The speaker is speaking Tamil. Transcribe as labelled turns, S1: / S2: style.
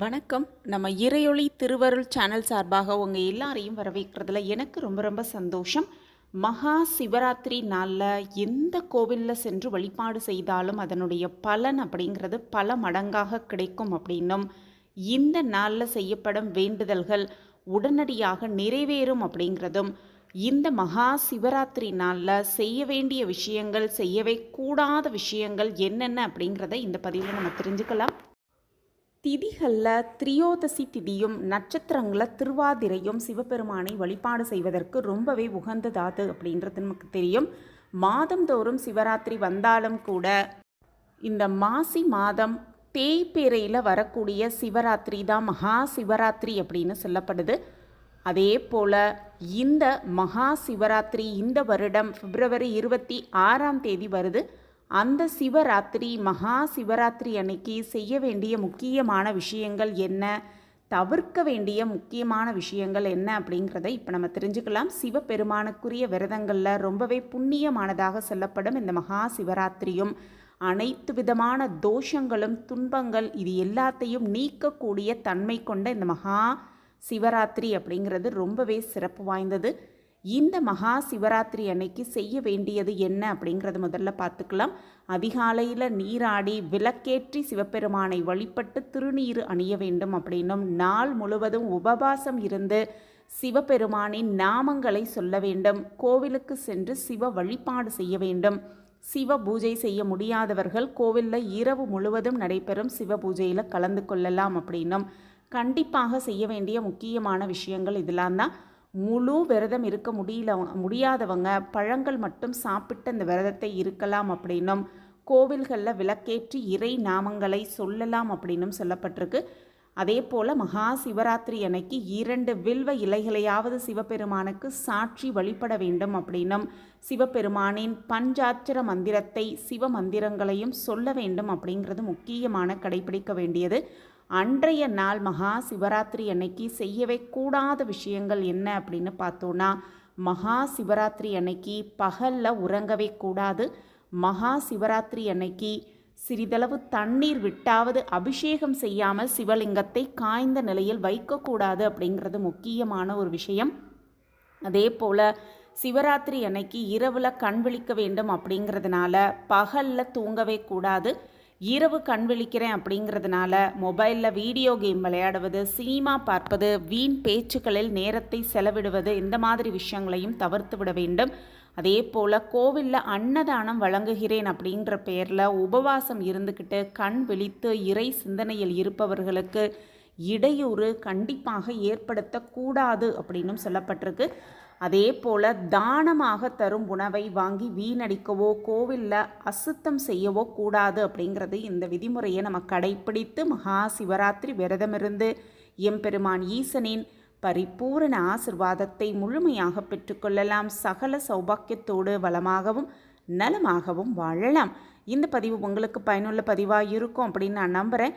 S1: வணக்கம். நம்ம இறையொளி திருவருள் சேனல் சார்பாக உங்கள் எல்லாரையும் வரவேற்கிறதுல எனக்கு ரொம்ப ரொம்ப சந்தோஷம். மகா சிவராத்திரி நாளில் எந்த கோவிலில் சென்று வழிபாடு செய்தாலும் அதனுடைய பலன் அப்படிங்கிறது பல மடங்காக கிடைக்கும் அப்படின்னும். இந்த நாளில் செய்யப்படும் வேண்டுதல்கள் உடனடியாக நிறைவேறும் அப்படிங்கிறதும். இந்த மகா சிவராத்திரி நாளில் செய்ய வேண்டிய விஷயங்கள் செய்யவே கூடாத விஷயங்கள் என்னென்ன அப்படிங்கிறத இந்த பதிவில் நம்ம தெரிஞ்சுக்கலாம். திதிகளில் திரியோதசி திதியும் நட்சத்திரங்களில் திருவாதிரையும் சிவபெருமானை வழிபாடு செய்வதற்கு ரொம்பவே உகந்ததாது அப்படின்றது நமக்கு தெரியும். மாதந்தோறும் சிவராத்திரி வந்தாலும் கூட இந்த மாசி மாதம் தேய்பிறையில் வரக்கூடிய சிவராத்திரி தான் மகா சிவராத்திரி அப்படின்னு சொல்லப்படுது. அதே போல் இந்த மகா சிவராத்திரி இந்த வருடம் பிப்ரவரி இருபத்தி ஆறாம் தேதி வருது. அந்த சிவராத்திரி மகா சிவராத்திரி அன்னைக்கு செய்ய வேண்டிய முக்கியமான விஷயங்கள் என்ன? தவிர்க்க வேண்டிய முக்கியமான விஷயங்கள் என்ன அப்படிங்கிறத இப்போ நம்ம தெரிஞ்சுக்கலாம். சிவபெருமானுக்குரிய விரதங்களில் ரொம்பவே புண்ணியமானதாக சொல்லப்படும் இந்த மகா சிவராத்திரியும் அனைத்து விதமான தோஷங்களும் துன்பங்கள் இது எல்லாத்தையும் நீக்கக்கூடிய தன்மை கொண்ட இந்த மகா சிவராத்திரி அப்படிங்கிறது ரொம்பவே சிறப்பு வாய்ந்தது. இந்த மகா சிவராத்திரி அன்னைக்கு செய்ய வேண்டியது என்ன அப்படிங்கிறது முதல்ல பார்த்துக்கலாம். அதிகாலையில் நீராடி விளக்கேற்றி சிவபெருமானை வழிபட்டு திருநீர் அணிய வேண்டும் அப்படின்னும் நாள் முழுவதும் உபவாசம் இருந்து சிவபெருமானின் நாமங்களை சொல்ல வேண்டும். கோவிலுக்கு சென்று சிவ வழிபாடு செய்ய வேண்டும். சிவ பூஜை செய்ய முடியாதவர்கள் கோவிலில் இரவு முழுவதும் நடைபெறும் சிவ பூஜையில் கலந்து கொள்ளலாம் அப்படின்னும். கண்டிப்பாக செய்ய வேண்டிய முக்கியமான விஷயங்கள் இதெல்லாம் தான். முழு விரதம் இருக்க முடியல முடியாதவங்க பழங்கள் மட்டும் சாப்பிட்டு அந்த விரதத்தை இருக்கலாம் அப்படின்னும் கோவில்களில் விளக்கேற்றி இறை நாமங்களை சொல்லலாம் அப்படின்னும் சொல்லப்பட்டிருக்கு. அதே போல் மகா சிவராத்திரி அன்னைக்கு இரண்டு வில்வ இலைகளையாவது சிவபெருமானுக்கு சாட்சி வழிபட வேண்டும் அப்படின்னும் சிவபெருமானின் பஞ்சாட்சர மந்திரத்தை சிவ மந்திரங்களையும் சொல்ல வேண்டும் அப்படிங்கிறது முக்கியமான கடைபிடிக்க வேண்டியது. அன்றைய நாள் மகா சிவராத்திரி அன்னைக்கு செய்யவே கூடாத விஷயங்கள் என்ன அப்படின்னு பார்த்தோன்னா மகா சிவராத்திரி அன்னைக்கு பகலில் உறங்கவே கூடாது. மகா சிவராத்திரி அன்னைக்கு சிறிதளவு தண்ணீர் விட்டாவது அபிஷேகம் செய்யாமல் சிவலிங்கத்தை காய்ந்த நிலையில் வைக்கக்கூடாது அப்படிங்கிறது முக்கியமான ஒரு விஷயம். அதே போல் சிவராத்திரி அன்னைக்கு இரவில் கண் விழிக்க வேண்டும் அப்படிங்கிறதுனால பகலில் தூங்கவே கூடாது. இரவு கண் விழிக்கிறேன் அப்படிங்கிறதுனால மொபைலில் வீடியோ கேம் விளையாடுவது சினிமா பார்ப்பது வீண் பேச்சுக்களில் நேரத்தை செலவிடுவது இந்த மாதிரி விஷயங்களையும் தவிர்த்து விட வேண்டும். அதே போல் கோவிலில் அன்னதானம் வழங்குகிறேன் அப்படின்ற பெயரில் உபவாசம் இருந்துக்கிட்டு கண் விழித்து இறை சிந்தனையில் இருப்பவர்களுக்கு இடையூறு கண்டிப்பாக ஏற்படுத்தக்கூடாது அப்படின்னும் சொல்லப்பட்டிருக்கு. அதே போல் தானமாக தரும் உணவை வாங்கி வீணடிக்கவோ கோவிலில் அசுத்தம் செய்யவோ கூடாது அப்படிங்கிறது இந்த விதிமுறையை நம்ம கடைப்பிடித்து மகா சிவராத்திரி விரதமிருந்து எம்பெருமான் ஈசனின் பரிபூரண ஆசிர்வாதத்தை முழுமையாக பெற்றுக்கொள்ளலாம் சகல சௌபாக்கியத்தோடு வளமாகவும் நலமாகவும் வாழலாம். இந்த பதிவு உங்களுக்கு பயனுள்ள பதிவாக இருக்கும் அப்படின்னு நான் நம்புகிறேன்